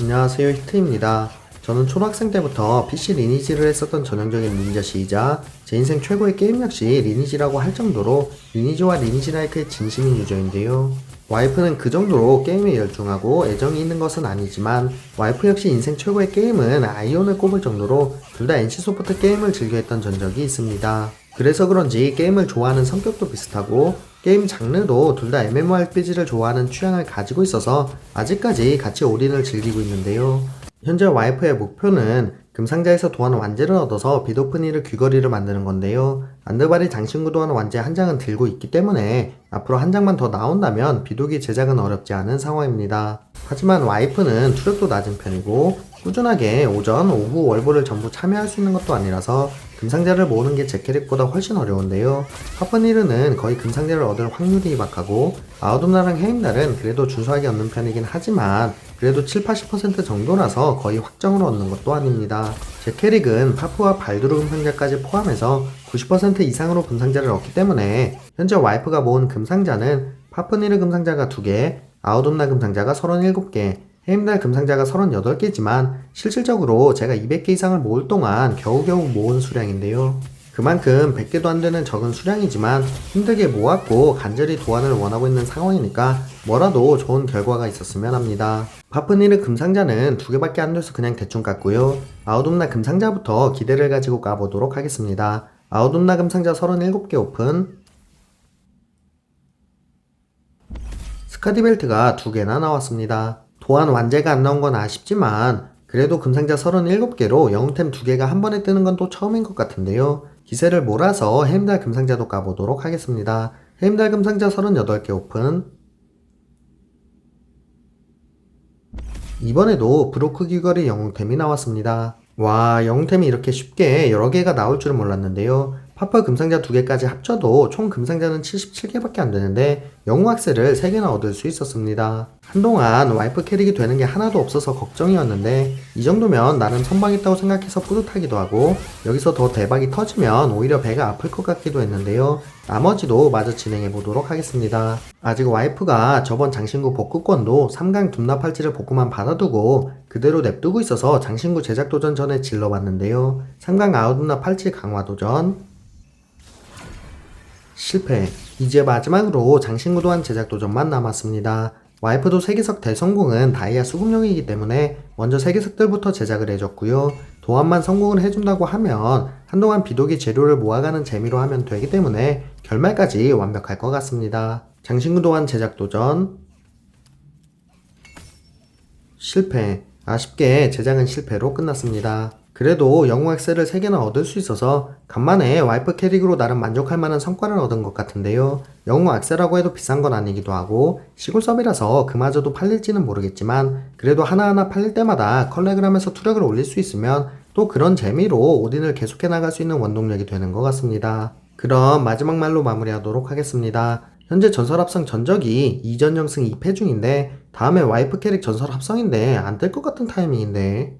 안녕하세요 히트입니다. 저는 초등학생 때부터 PC 리니지를 했었던 전형적인 닌자시이자 제 인생 최고의 게임 역시 리니지라고 할 정도로 리니지와 리니지 라이크의 진심인 유저인데요. 와이프는 그 정도로 게임에 열중하고 애정이 있는 것은 아니지만 와이프 역시 인생 최고의 게임은 아이온을 꼽을 정도로 둘 다 NC소프트 게임을 즐겨했던 전적이 있습니다. 그래서 그런지 게임을 좋아하는 성격도 비슷하고 게임 장르도 둘 다 MMORPG를 좋아하는 취향을 가지고 있어서 아직까지 같이 올인을 즐기고 있는데요. 현재 와이프의 목표는 금상자에서 도안 완제를 얻어서 비도프니를 귀걸이를 만드는 건데요. 안드바리 장신구 도안 완제 한 장은 들고 있기 때문에 앞으로 한 장만 더 나온다면 비도기 제작은 어렵지 않은 상황입니다. 하지만 와이프는 투력도 낮은 편이고 꾸준하게 오전, 오후 월보를 전부 참여할 수 있는 것도 아니라서 금상자를 모으는 게 제 캐릭보다 훨씬 어려운데요. 파프니르는 거의 금상자를 얻을 확률이 희박하고 아우둠나랑 헤임날은 그래도 준수하게 얻는 편이긴 하지만 그래도 7, 80% 정도라서 거의 확정으로 얻는 것도 아닙니다. 제 캐릭은 파프와 발두르 금상자까지 포함해서 90% 이상으로 금상자를 얻기 때문에 현재 와이프가 모은 금상자는 파프니르 금상자가 2개, 아우둠나 금상자가 37개, 헤임달 금상자가 38개지만 실질적으로 제가 200개 이상을 모을 동안 겨우겨우 모은 수량인데요. 그만큼 100개도 안 되는 적은 수량이지만 힘들게 모았고 간절히 도안을 원하고 있는 상황이니까 뭐라도 좋은 결과가 있었으면 합니다. 파프니르 금상자는 두 개밖에 안 돼서 그냥 대충 깠고요. 아우둠나 금상자부터 기대를 가지고 까보도록 하겠습니다. 아우둠나 금상자 37개 오픈 스카디 벨트가 두 개나 나왔습니다. 도안 완제가 안 나온 건 아쉽지만 그래도 금상자 37개로 영웅템 두 개가 한 번에 뜨는 건 또 처음인 것 같은데요. 기세를 몰아서 헤임달 금상자도 까보도록 하겠습니다. 헤임달 금상자 38개 오픈 이번에도 브로크 귀걸이 영웅템이 나왔습니다. 와, 영웅템이 이렇게 쉽게 여러 개가 나올 줄은 몰랐는데요. 파파 금상자 두 개까지 합쳐도 총 금상자는 77개밖에 안 되는데 영웅 악셀을 3개나 얻을 수 있었습니다. 한동안 와이프 캐릭이 되는 게 하나도 없어서 걱정이었는데 이 정도면 나름 선방했다고 생각해서 뿌듯하기도 하고 여기서 더 대박이 터지면 오히려 배가 아플 것 같기도 했는데요. 나머지도 마저 진행해 보도록 하겠습니다. 아직 와이프가 저번 장신구 복구권도 3강 둠나 팔찌를 복구만 받아두고 그대로 냅두고 있어서 장신구 제작 도전 전에 질러봤는데요. 3강 아웃둠나 팔찌 강화 도전 실패. 이제 마지막으로 장신구 도안 제작 도전만 남았습니다. 와이프도 세계석 대성공은 다이아 수급용이기 때문에 먼저 세계석들부터 제작을 해줬고요. 도안만 성공을 해준다고 하면 한동안 비도기 재료를 모아가는 재미로 하면 되기 때문에 결말까지 완벽할 것 같습니다. 장신구 도안 제작 도전 실패. 아쉽게 제작은 실패로 끝났습니다. 그래도 영웅 액셀을 3개나 얻을 수 있어서 간만에 와이프 캐릭으로 나름 만족할 만한 성과를 얻은 것 같은데요. 영웅 악셀라고 해도 비싼 건 아니기도 하고 시골 서비라서 그마저도 팔릴지는 모르겠지만 그래도 하나하나 팔릴 때마다 컬렉을 하면서 투력을 올릴 수 있으면 또 그런 재미로 오딘을 계속해 나갈 수 있는 원동력이 되는 것 같습니다. 그럼 마지막 말로 마무리하도록 하겠습니다. 현재 전설 합성 전적이 2전 0승 2패 중인데 다음에 와이프 캐릭 전설 합성인데 안 뜰 것 같은 타이밍인데